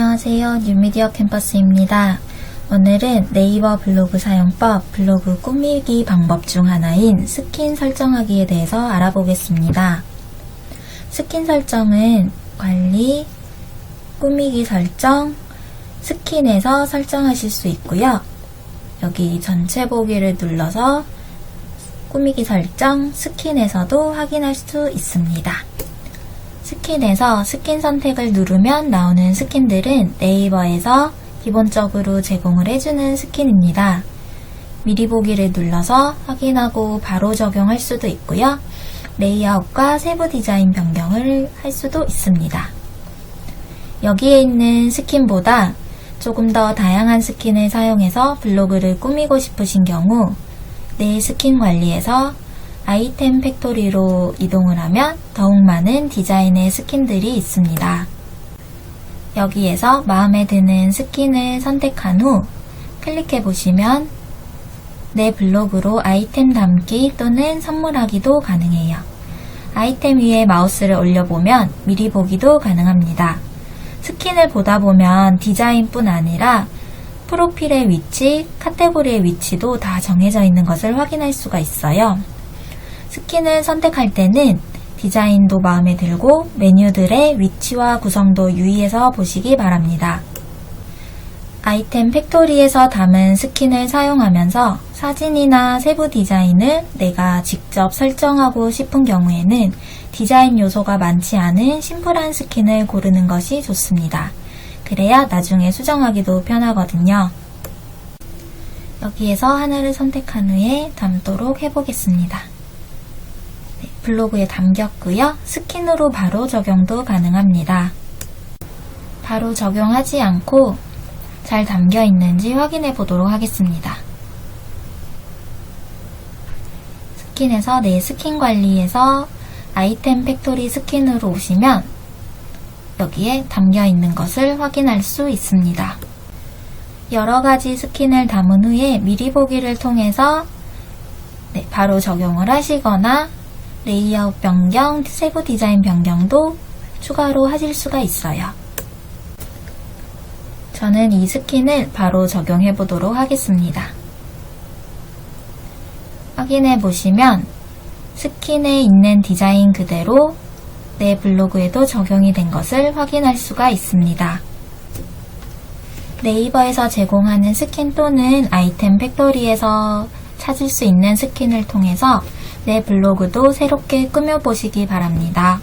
안녕하세요. 뉴미디어 캠퍼스입니다. 오늘은 네이버 블로그 사용법 블로그 꾸미기 방법 중 하나인 스킨 설정하기에 대해서 알아보겠습니다. 스킨 설정은 관리, 꾸미기 설정, 스킨에서 설정하실 수 있고요. 여기 전체 보기를 눌러서 꾸미기 설정, 스킨에서도 확인할 수 있습니다. 스킨에서 스킨 선택을 누르면 나오는 스킨들은 네이버에서 기본적으로 제공을 해주는 스킨입니다. 미리 보기를 눌러서 확인하고 바로 적용할 수도 있고요. 레이아웃과 세부 디자인 변경을 할 수도 있습니다. 여기에 있는 스킨보다 조금 더 다양한 스킨을 사용해서 블로그를 꾸미고 싶으신 경우 내 스킨 관리에서 아이템 팩토리로 이동을 하면 더욱 많은 디자인의 스킨들이 있습니다. 여기에서 마음에 드는 스킨을 선택한 후 클릭해 보시면 내 블로그로 아이템 담기 또는 선물하기도 가능해요. 아이템 위에 마우스를 올려보면 미리 보기도 가능합니다. 스킨을 보다 보면 디자인뿐 아니라 프로필의 위치, 카테고리의 위치도 다 정해져 있는 것을 확인할 수가 있어요. 스킨을 선택할 때는 디자인도 마음에 들고 메뉴들의 위치와 구성도 유의해서 보시기 바랍니다. 아이템 팩토리에서 담은 스킨을 사용하면서 사진이나 세부 디자인을 내가 직접 설정하고 싶은 경우에는 디자인 요소가 많지 않은 심플한 스킨을 고르는 것이 좋습니다. 그래야 나중에 수정하기도 편하거든요. 여기에서 하나를 선택한 후에 담도록 해보겠습니다. 네, 블로그에 담겼고요. 스킨으로 바로 적용도 가능합니다. 바로 적용하지 않고 잘 담겨 있는지 확인해 보도록 하겠습니다. 스킨에서 내 스킨 관리에서 아이템 팩토리 스킨으로 오시면 여기에 담겨 있는 것을 확인할 수 있습니다. 여러 가지 스킨을 담은 후에 미리 보기를 통해서 네, 바로 적용을 하시거나 레이아웃 변경, 세부 디자인 변경도 추가로 하실 수가 있어요. 저는 이 스킨을 바로 적용해 보도록 하겠습니다. 확인해 보시면 스킨에 있는 디자인 그대로 내 블로그에도 적용이 된 것을 확인할 수가 있습니다. 네이버에서 제공하는 스킨 또는 아이템 팩토리에서 찾을 수 있는 스킨을 통해서 내 블로그도 새롭게 꾸며보시기 바랍니다.